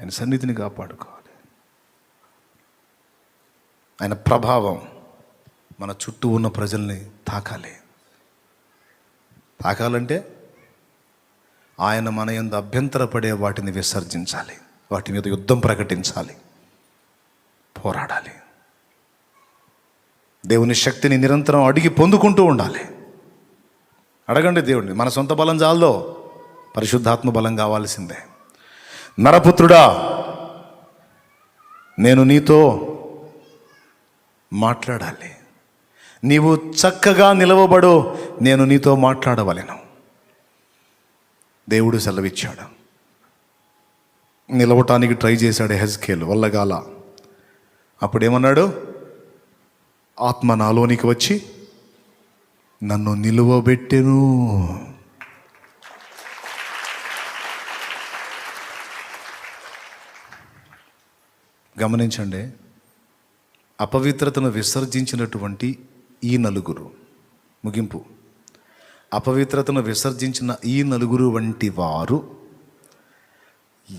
ఆయన సన్నిధిని కాపాడుకోవాలి. ఆయన ప్రభావం మన చుట్టూ ఉన్న ప్రజల్ని తాకాలి. తాకాలంటే ఆయన మన ఎందు అభ్యంతరపడే వాటిని విసర్జించాలి. వాటి మీద యుద్ధం ప్రకటించాలి. పోరాడాలి. దేవుని శక్తిని నిరంతరం అడిగి పొందుకుంటూ ఉండాలి. అడగండి దేవుడిని మన సొంత బలం చాలదో పరిశుద్ధాత్మ బలం కావాల్సిందే. నరపుత్రుడా నేను నీతో మాట్లాడాలి. నీవు చక్కగా నిలవబడు నేను నీతో మాట్లాడవలెను. దేవుడు సెలవిచ్చాడు. నిలవటానికి ట్రై చేశాడు హెజ్కేల్ వల్లగాల. అప్పుడేమన్నాడు? ఆత్మ నాలోనికి వచ్చి నన్ను నిలువబెట్టెను. గమనించండి అపవిత్రతను విసర్జించినటువంటి ఈ నలుగురు. ముగింపు. అపవిత్రతను విసర్జించిన ఈ నలుగురు వంటి వారు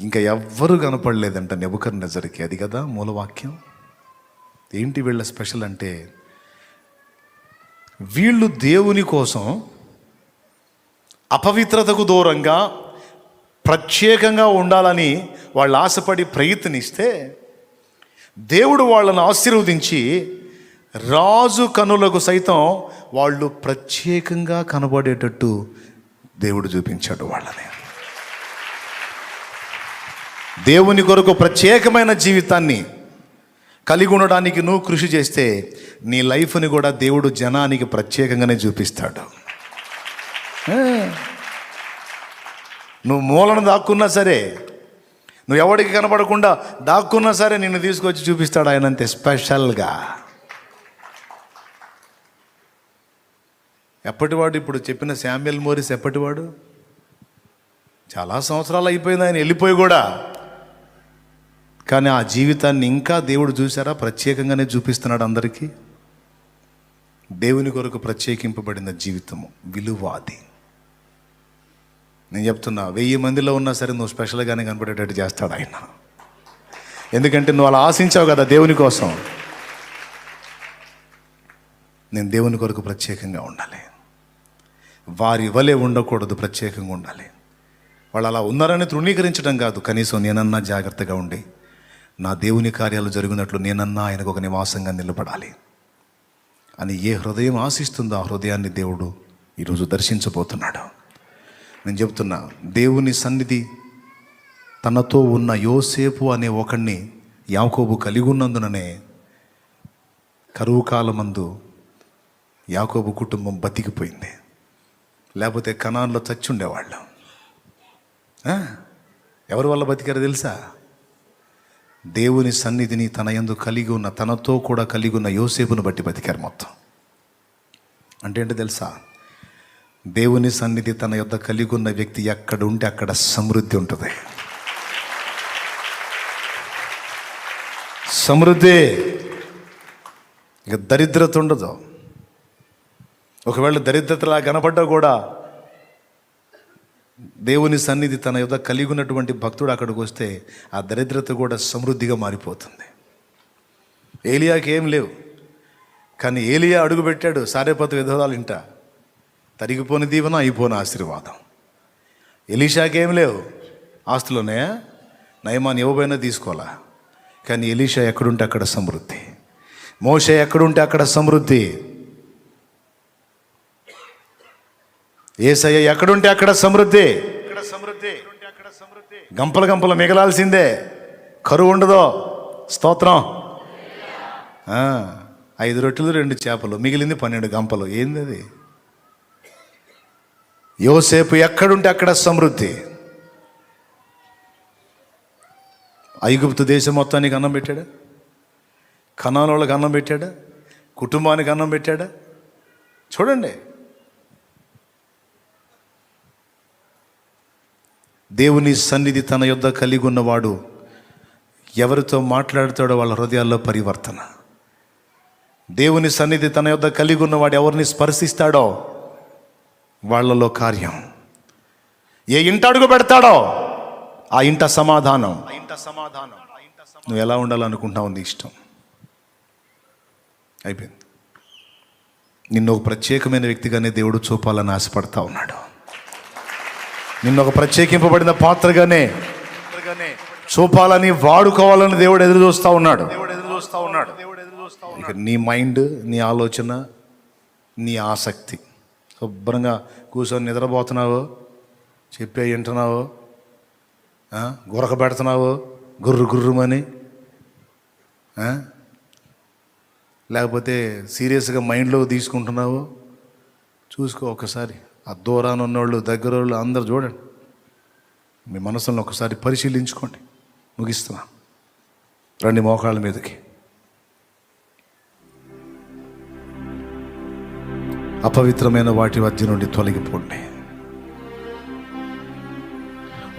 ఇంకా ఎవ్వరు కనపడలేదంట నెబుకర్ నజరికి అది కదా మూలవాక్యం? ఏంటి వీళ్ళ స్పెషల్ అంటే వీళ్ళు దేవుని కోసం అపవిత్రతకు దూరంగా ప్రత్యేకంగా ఉండాలని వాళ్ళు ఆశపడి ప్రయత్నిస్తే దేవుడు వాళ్ళను ఆశీర్వదించి రాజు కనులకు సైతం వాళ్ళు ప్రత్యేకంగా కనబడేటట్టు దేవుడు చూపించాడు వాళ్ళని. దేవుని కొరకు ప్రత్యేకమైన జీవితాన్ని కలిగి ఉండడానికి నువ్వు కృషి చేస్తే నీ లైఫ్ని కూడా దేవుడు జనానికి ప్రత్యేకంగానే చూపిస్తాడు. నువ్వు మూలను దాక్కున్నా సరే నువ్వు ఎవడికి కనపడకుండా దాక్కున్నా సరే నిన్ను తీసుకొచ్చి చూపిస్తాడు ఆయన అంతే స్పెషల్గా. ఎప్పటివాడు ఇప్పుడు చెప్పిన శామ్యుల్ మోరిస్ ఎప్పటివాడు? చాలా సంవత్సరాలు అయిపోయింది ఆయన వెళ్ళిపోయి కూడా. కానీ ఆ జీవితాన్ని ఇంకా దేవుడు చూసారా ప్రత్యేకంగానే చూపిస్తున్నాడు అందరికీ. దేవుని కొరకు ప్రత్యేకింపబడిన జీవితము విలువాది నేను చెప్తున్నా వెయ్యి మందిలో ఉన్నా సరే నువ్వు స్పెషల్గానే కనపడేటట్టు చేస్తాడు ఆయన. ఎందుకంటే నువ్వు అలా ఆశించావు కదా దేవుని కోసం. నేను దేవుని కొరకు ప్రత్యేకంగా ఉండాలి. వారి వలె ఉండకూడదు ప్రత్యేకంగా ఉండాలి. వాళ్ళు అలా ఉన్నారని తృణీకరించడం కాదు. కనీసం నేనన్నా జాగ్రత్తగా ఉండి నా దేవుని కార్యాలు జరిగినట్లు నేనన్నా ఆయనకు ఒక నివాసంగా నిలబడాలి అని ఏ హృదయం ఆశిస్తుందో ఆ హృదయాన్ని దేవుడు ఈరోజు దర్శించబోతున్నాడు. నేను చెప్తున్నా దేవుని సన్నిధి తనతో ఉన్న యోసేపు అనే ఒకడిని యాకోబు కలిగి ఉన్నందుననే కరువు కాలమందు యాకోబు కుటుంబం బతికిపోయింది. లేకపోతే కణాల్లో చచ్చి ఉండేవాళ్ళు ఎవరి వల్ల బతికారో తెలుసా? దేవుని సన్నిధిని తన యందు కలిగి ఉన్న తనతో కూడా కలిగి ఉన్న యోసేపును బట్టి బతికారు మొత్తం. అంటే ఏంటో తెలుసా? దేవుని సన్నిధి తన యొద్ద కలిగి ఉన్న వ్యక్తి ఎక్కడ ఉంటే అక్కడ సమృద్ధి ఉంటుంది. సమృద్ధి ఇక దరిద్రత ఉండదు. ఒకవేళ దరిద్రతలా కనపడ్డా కూడా దేవుని సన్నిధి తన యొద్ద కలిగి ఉన్నటువంటి భక్తుడు అక్కడికి వస్తే ఆ దరిద్రత కూడా సమృద్ధిగా మారిపోతుంది. ఏలియాకి ఏం లేవు. కానీ ఏలియా అడుగు పెట్టాడు సారేపతి విధవాలు ఇంట తరిగిపోని దీవెన అయిపోని ఆశీర్వాదం. ఎలీషాకి ఏం లేవు. ఆస్తులోనే నయమాన్ ఇవ్వబోయినా తీసుకోవాలా? కానీ ఎలీషా ఎక్కడుంటే అక్కడ సమృద్ధి. మోషే ఎక్కడుంటే అక్కడ సమృద్ధి. ఏసయ్య ఎక్కడుంటే అక్కడ సమృద్ధి. గంపల గంపలు మిగలాల్సిందే. కరువు ఉండదో. స్తోత్రం. ఐదు రొట్టెలు రెండు చేపలు మిగిలింది పన్నెండు గంపలు. ఏంది అది? యోసేపు ఎక్కడుంటే అక్కడ సమృద్ధి. ఐగుప్తు దేశం మొత్తానికి అన్నం పెట్టాడా? కణాలోళ్ళకి అన్నం పెట్టాడా? కుటుంబానికి అన్నం పెట్టాడా? చూడండి. దేవుని సన్నిధి తన యొద్ద కలిగి ఉన్నవాడు ఎవరితో మాట్లాడుతాడో వాళ్ళ హృదయాల్లో పరివర్తన. దేవుని సన్నిధి తన యొద్ద కలిగి ఉన్నవాడు ఎవరిని స్పర్శిస్తాడో వాళ్ళలో కార్యం. ఏ ఇంట అడుగు పెడతాడో ఆ ఇంట సమాధానం. ఇంట సమాధానం నువ్వు ఎలా ఉండాలనుకుంటావు నీ ఇష్టం. అయిపోయింది. నిన్ను ఒక ప్రత్యేకమైన వ్యక్తిగానే దేవుడు చూపాలని ఆశపడతా ఉన్నాడు. నిన్ను ఒక ప్రత్యేకింపబడిన పాత్రగానే చూపాలని వాడుకోవాలని దేవుడు ఎదురు చూస్తూ ఉన్నాడు. ఇక నీ మైండ్ నీ ఆలోచన నీ ఆసక్తి శుభ్రంగా కూర్చొని నిద్రపోతున్నావు? చెప్పే వింటున్నావు? గురక పెడుతున్నావు? గుర్రు గుర్రుమని? లేకపోతే సీరియస్గా మైండ్లో తీసుకుంటున్నావు? చూసుకో ఒకసారి. ఆ దూరాన ఉన్నోళ్ళు దగ్గర వాళ్ళు అందరు చూడండి. మీ మనసులను ఒకసారి పరిశీలించుకోండి. ముగిస్తున్నా. రండి మోకాళ్ళ మీదకి. అపవిత్రమైన వాటి మధ్య నుండి తొలగిపోండి.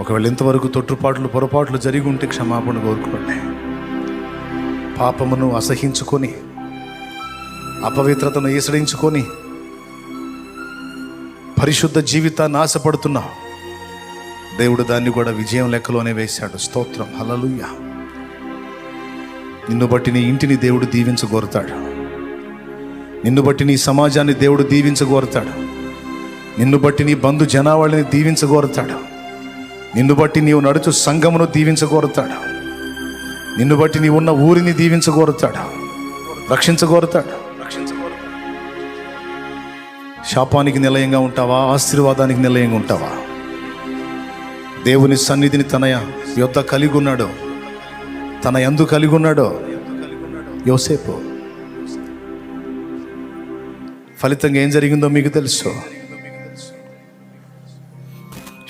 ఒకవేళ ఇంతవరకు తొట్టుపాట్లు పొరపాట్లు జరిగి ఉంటే క్షమాపణ కోరుకోండి. పాపమును అసహించుకొని అపవిత్రతను ఈసడించుకొని పరిశుద్ధ జీవితాన్ని ఆశపడుతున్నావు దేవుడు దాన్ని కూడా విజయం లెక్కలోనే వేశాడు. స్తోత్రం. హలలుయ్య నిన్ను బట్టి నీ ఇంటిని దేవుడు దీవించగోరుతాడు. నిన్ను బట్టి నీ సమాజాన్ని దేవుడు దీవించగోరుతాడు. నిన్ను బట్టి నీ బంధు జనావళిని దీవించగోరుతాడు. నిన్ను బట్టి నీవు నడుచు సంఘమును దీవించగోరుతాడు. నిన్ను బట్టి నీవు ఉన్న ఊరిని దీవించగోరుతాడు. రక్షించగోరుతాడు. శాపానికి నిలయంగా ఉంటావా? ఆశీర్వాదానికి నిలయంగా ఉంటావా? దేవుని సన్నిధిని తన యొద్ద కలిగి ఉన్నాడో. తన ఎందు కలిగి ఉన్నాడో. యోసేపు. ఫలితంగా ఏం జరిగిందో మీకు తెలుసు.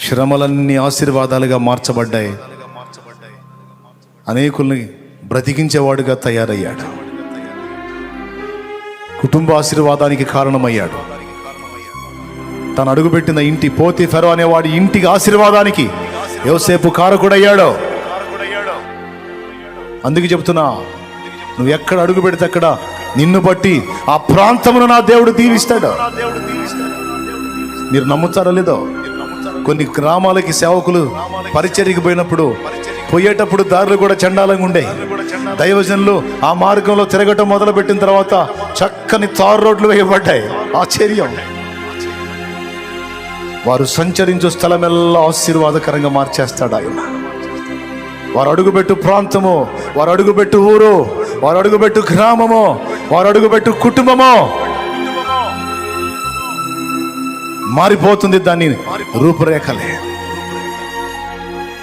శ్రమలన్నీ ఆశీర్వాదాలుగా మార్చబడ్డాయి. అనేకుల్ని బ్రతికించేవాడుగా తయారయ్యాడు. కుటుంబ ఆశీర్వాదానికి కారణమయ్యాడు. తను అడుగుపెట్టిన ఇంటి పోతి ఫెరో అనేవాడి ఇంటికి ఆశీర్వాదానికి యోసేపు కారకుడయ్యాడు. అందుకే చెప్తున్నా నువ్వు ఎక్కడ అడుగు పెడితే అక్కడ నిన్ను బట్టి ఆ ప్రాంతమును నా దేవుడు దీవిస్తాడు. మీరు నమ్ముతారో లేదో? కొన్ని గ్రామాలకి సేవకులు పరిచర్యకి పోయినప్పుడు పోయేటప్పుడు దారులు కూడా చండాలంగా ఉండే. దైవజనులు ఆ మార్గంలో తిరగటం మొదలుపెట్టిన తర్వాత చక్కని తారు రోడ్లు వేయబడ్డాయి. ఆశ్చర్యం. వారు సంచరించు స్థలమెల్లా ఆశీర్వాదకరంగా మార్చేస్తాడు ఆయన. వారు అడుగుపెట్టు ప్రాంతము వారు అడుగుపెట్టు ఊరు వారు అడుగుపెట్టు గ్రామము వారు అడుగుపెట్టు కుటుంబము. మారిపోతుంది దాని రూపురేఖలే.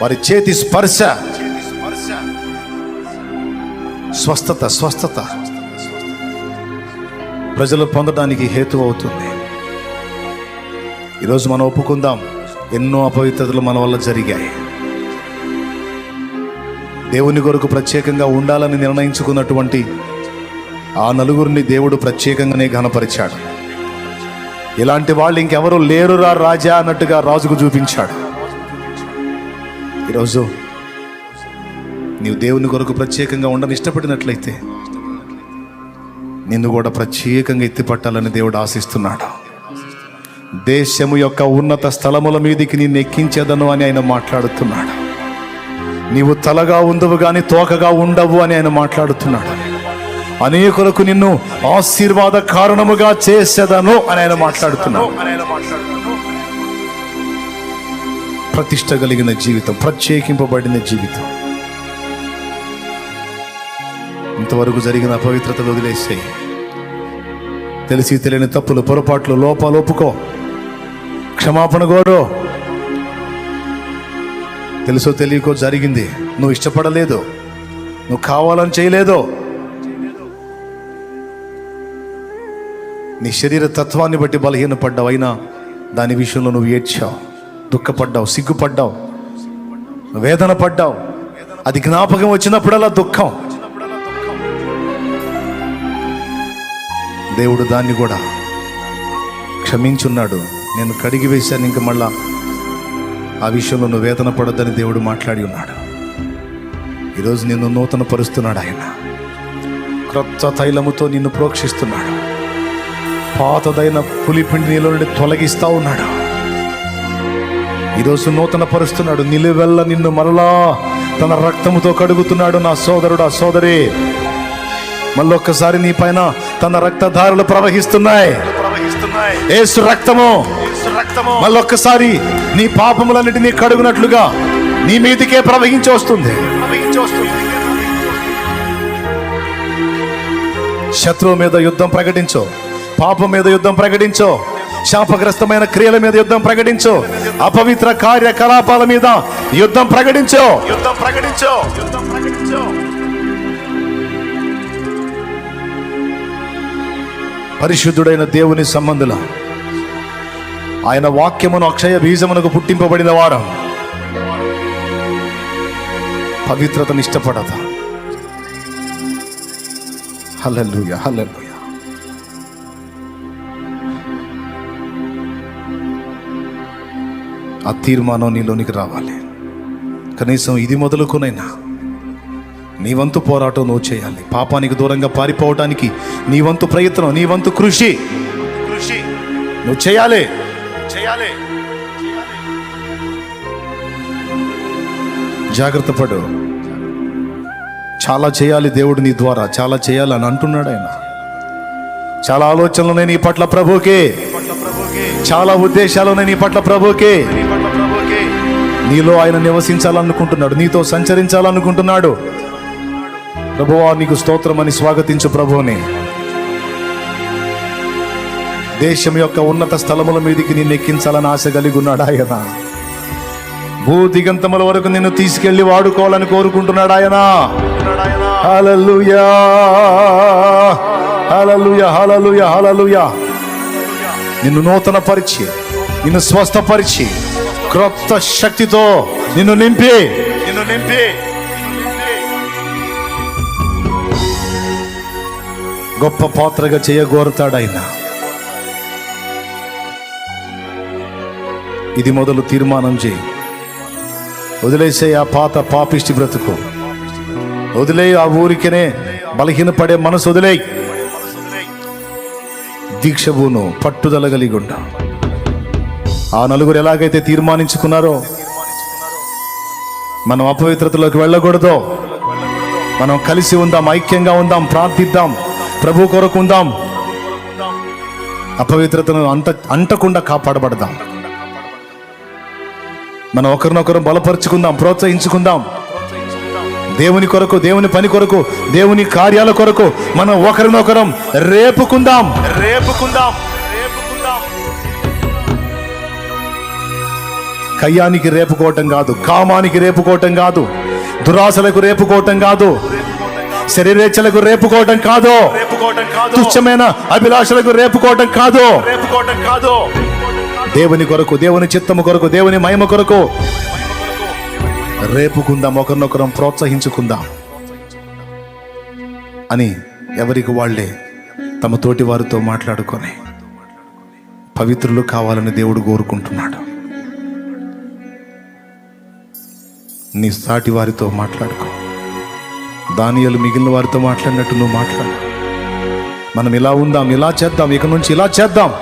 వారి చేతి స్పర్శ. స్వస్థత స్వస్థత. ప్రజలు పొందడానికి హేతు అవుతుంది. ఈరోజు మనం ఒప్పుకుందాం. ఎన్నో అపవిత్రతలు మన వల్ల జరిగాయి. దేవుని కొరకు ప్రత్యేకంగా ఉండాలని నిర్ణయించుకున్నటువంటి ఆ నలుగురిని దేవుడు ప్రత్యేకంగానే ఘనపరిచాడు. ఇలాంటి వాళ్ళు ఇంకెవరు లేరురా రాజా అన్నట్టుగా రాజుకు చూపించాడు. ఈరోజు నీవు దేవుని కొరకు ప్రత్యేకంగా ఉండని ఇష్టపడినట్లయితే నిన్ను కూడా ప్రత్యేకంగా ఎత్తిపట్టాలని దేవుడు ఆశిస్తున్నాడు. దేశము యొక్క ఉన్నత స్థలముల మీదికి నిన్ను ఎక్కించేదను అని ఆయన మాట్లాడుతున్నాడు. నీవు తలగా ఉండవు కానీ తోకగా ఉండవు అని ఆయన మాట్లాడుతున్నాడు. అనేకులకు నిన్ను ఆశీర్వాద కారణముగా చేసేదను అని ఆయన మాట్లాడుతున్నాను ప్రతిష్ట కలిగిన జీవితం ప్రత్యేకింపబడిన జీవితం. ఇంతవరకు జరిగిన అపవిత్రతలు వదిలేసాయి తెలిసి తెలియని తప్పులు పొరపాట్లు లోపాలు ఒప్పుకో. క్షమాపణ కోరు. తెలుసో తెలియకో జరిగింది. నువ్వు ఇష్టపడలేదు. నువ్వు కావాలని చేయలేదో. నీ శరీర తత్వాన్ని బట్టి బలహీనపడ్డావు అయినా దాని విషయంలో నువ్వు ఏడ్చావు దుఃఖపడ్డావు సిగ్గుపడ్డావు వేదన పడ్డావు అది జ్ఞాపకం వచ్చినప్పుడల్లా దుఃఖం. దేవుడు దాన్ని కూడా క్షమించున్నాడు. నేను కడిగి వేశాను ఇంక మళ్ళా ఆ విషయంలో నువ్వు వేదన పడొద్దని దేవుడు మాట్లాడి ఉన్నాడు. ఈరోజు నిన్ను నూతన పరుస్తున్నాడు ఆయన. క్రొత్త తైలముతో నిన్ను ప్రోక్షిస్తున్నాడు. పాతదైన పులిపిండి నీలో నుండి తొలగిస్తా ఉన్నాడు. ఈరోజు నూతన పరుస్తున్నాడు నిలువెల్ల నిన్ను మరలా తన రక్తముతో కడుగుతున్నాడు నా సోదరుడు ఆ సోదరి. మళ్ళొక్కసారి నీ పైన తన రక్తధారలు ప్రవహిస్తున్నాయి. ఏసు రక్తము. మళ్ళొక్కసారి నీ పాపములన్నిటినీ కడుగునట్లుగా నీ మీదికే ప్రవహించి వస్తుంది. శత్రువు మీద యుద్ధం ప్రకటించు. పాపం మీద యుద్ధం ప్రకటించు. శాపగ్రస్తమైన క్రియల మీద యుద్ధం ప్రకటించు. అపవిత్ర కార్యకలాపాల మీద యుద్ధం ప్రకటించు. యుద్ధం ప్రకటించు. యుద్ధం ప్రకటించు పరిశుద్ధుడైన దేవుని సంబంధుల ఆయన వాక్యమును అక్షయ బీజమునకు పుట్టింపబడిన వారం. పవిత్రతను ఇష్టపడదా హల్లెలూయా హల్లెలూయా. ఆ తీర్మానం నీలోనికి రావాలి. కనీసం ఇది మొదలుకునైనా నీ వంతు పోరాటం నువ్వు చేయాలి. పాపానికి దూరంగా పారిపోవటానికి నీ వంతు ప్రయత్నం నీ వంతు కృషి. కృషి. నువ్వు చేయాలి. చేయాలి. జాగ్రత్త పడు. చాలా చేయాలి దేవుడు నీ ద్వారా. చాలా చేయాలి అని అంటున్నాడు ఆయన. చాలా ఆలోచనలు నేను ఈ పట్ల ప్రభుకే చాలా ఉద్దేశాలు ఉన్నాయి నీ పట్ల ప్రభుకే. నీలో ఆయన నివసించాలనుకుంటున్నాడు నీతో సంచరించాలనుకుంటున్నాడు. ప్రభువా నీకు స్తోత్రమని స్వాగతించు ప్రభువుని. దేశం యొక్క ఉన్నత స్థలముల మీదికి నిన్ను ఎక్కించాలని ఆశ కలిగి ఉన్నాడు ఆయన? భూ దిగంతముల వరకు నిన్ను తీసుకెళ్ళి వాడుకోవాలని కోరుకుంటున్నాడు ఆయన? హల్లెలూయా హల్లెలూయా! హల్లెలూయా! హల్లెలూయా! నిన్ను నూతన పరిచి నిన్ను స్వస్థపరిచి క్రొత్త శక్తితో నిన్ను నింపి. నిన్ను నింపి. గొప్ప పాత్రగా చేయగోరుతాడు ఆయన ఇది మొదలు తీర్మానం చేయి. వదిలేసే ఆ పాత పాపిష్టి బ్రతుకు. వదిలే ఆ ఊరికనే బలహీనపడే మనసు వదిలే దీక్షభూను పట్టుదల కలిగి ఉండ ఆ నలుగురు ఎలాగైతే తీర్మానించుకున్నారో మనం అపవిత్రతలోకి వెళ్ళకూడదు. మనం కలిసి ఉందాం ఐక్యంగా ఉందాం ప్రార్థిద్దాం ప్రభు కొరకు ఉందాం. అపవిత్రతను అంట అంటకుండా కాపాడబడదాం. మనం ఒకరినొకరు బలపరుచుకుందాం ప్రోత్సహించుకుందాం. దేవుని కొరకు దేవుని పని కొరకు దేవుని కార్యాల కొరకు మనం ఒకరినొకరం రేపుకుందాం. రేపుకుందాం. కయ్యానికి రేపుకోవటం కాదు కామానికి రేపుకోవటం కాదు దురాశలకు రేపుకోవటం కాదు శరీరేచ్ఛలకు రేపుకోవటం కాదు. తుచ్చమైన అభిలాషలకు రేపుకోవటం కాదు. రేపుకోవటం కాదు. దేవుని కొరకు దేవుని చిత్తము కొరకు దేవుని మహిమ కొరకు రేపుకుందాం ఒకరినొకరం ప్రోత్సహించుకుందాం అని ఎవరికి వాళ్ళే తమ తోటి వారితో మాట్లాడుకొని పవిత్రులు కావాలని దేవుడు కోరుకుంటున్నాడు. నీ సాటి వారితో మాట్లాడుకో. దానియలు మిగిలిన వారితో మాట్లాడినట్టు నువ్వు మాట్లాడు. మనం ఇలా ఉందాం ఇలా చేద్దాం ఇక నుంచి ఇలా చేద్దాం.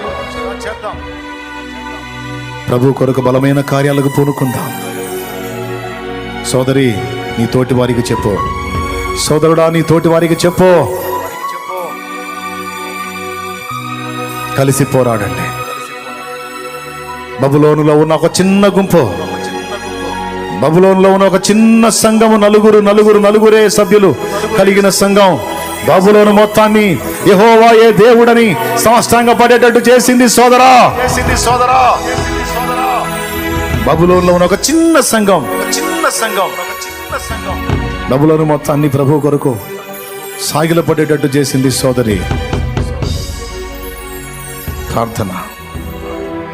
ప్రభు కొరకు బలమైన కార్యాలకు పూనుకుందాం. సోదరి నీ తోటి వారికి చెప్పు. సోదరుడా నీ తోటి వారికి చెప్పు. కలిసి పోరాడండి. బబులోనులో ఉన్న ఒక చిన్న గుంపు. బబులోనులో ఉన్న ఒక చిన్న సంఘము నలుగురు నలుగురు నలుగురే సభ్యులు కలిగిన సంఘం. బబులోను మొత్తాన్ని యెహోవా ఏ దేవుడని సాష్టాంగ పడేటట్టు చేసింది సోదరా. చేసింది సోదరా. బబులోనులో ఉన్న ఒక చిన్న సంఘం. చిన్న సంఘం. ఒక చిన్న సంఘం. బబులోను మొత్తాన్ని ప్రభు కొరకు సాగిల పడేటట్టు చేసింది సోదరి. ప్రార్థన.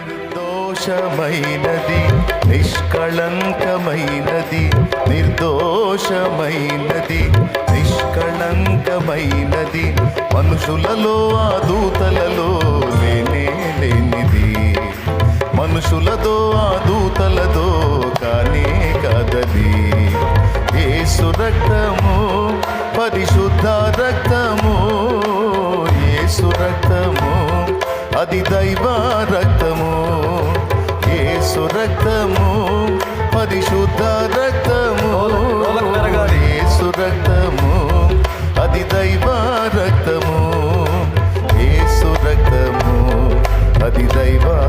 నిర్దోషమైనది నిష్కళంకమైనది నిర్దోషమైనది నిష్కళంకమైనది మనుషులలో ఆ దూతలలో లేనే మనుషులతో ఆ దూతలతో కానే కదది. ఏసు రక్తము పరిశుద్ధ రక్తము ఏసు రక్తము అది దైవ రక్తము. ఏసు రక్తము పరిశుద్ధ రక్తము ఏసు రక్తము అది దైవ రక్తము. ఏసు రక్తము అది దైవ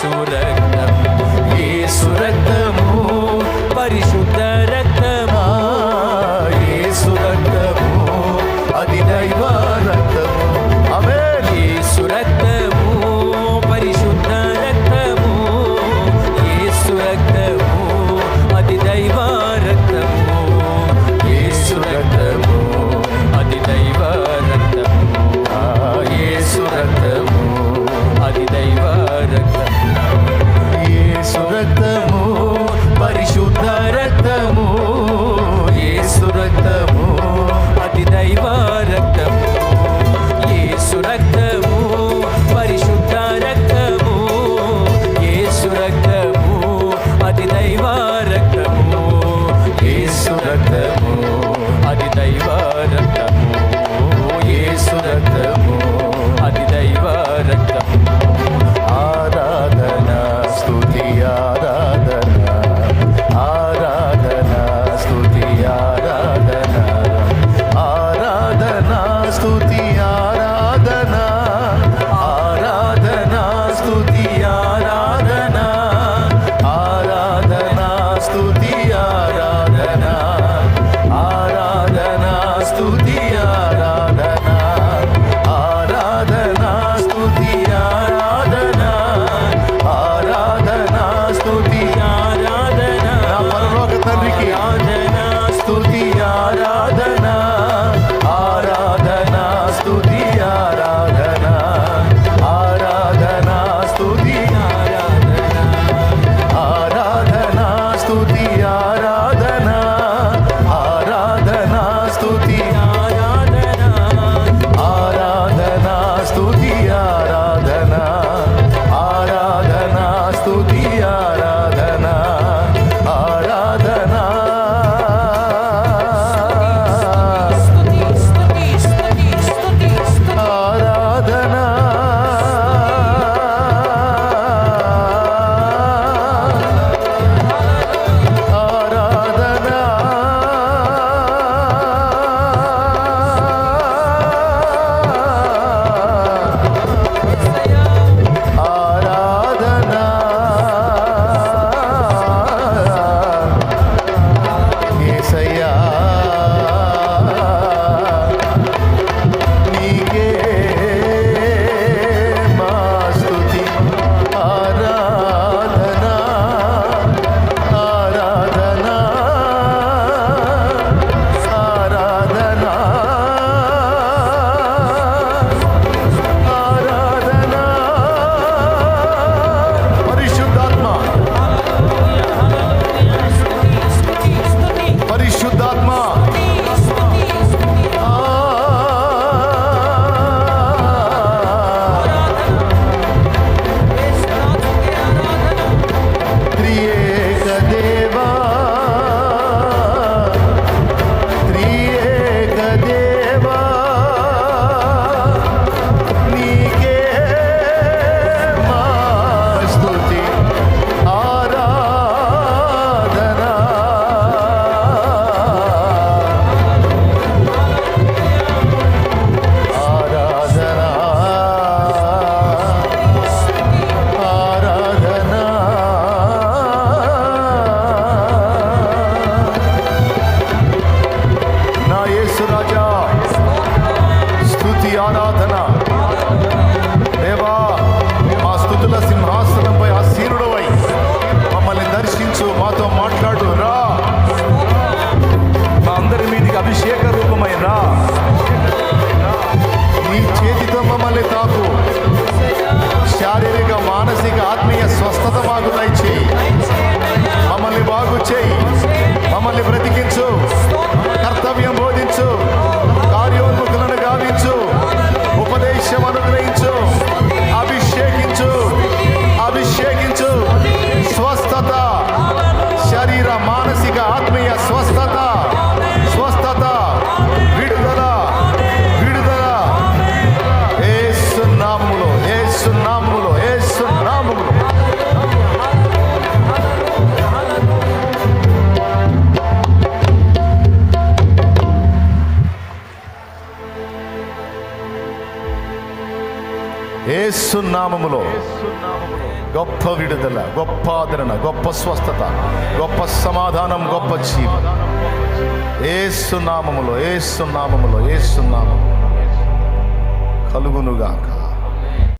sudek గొప్ప స్వస్థత గొప్ప సమాధానం గొప్ప జీవం. ఏసునామములో ఏసునామములో ఏసునామము కలుగునుగాక.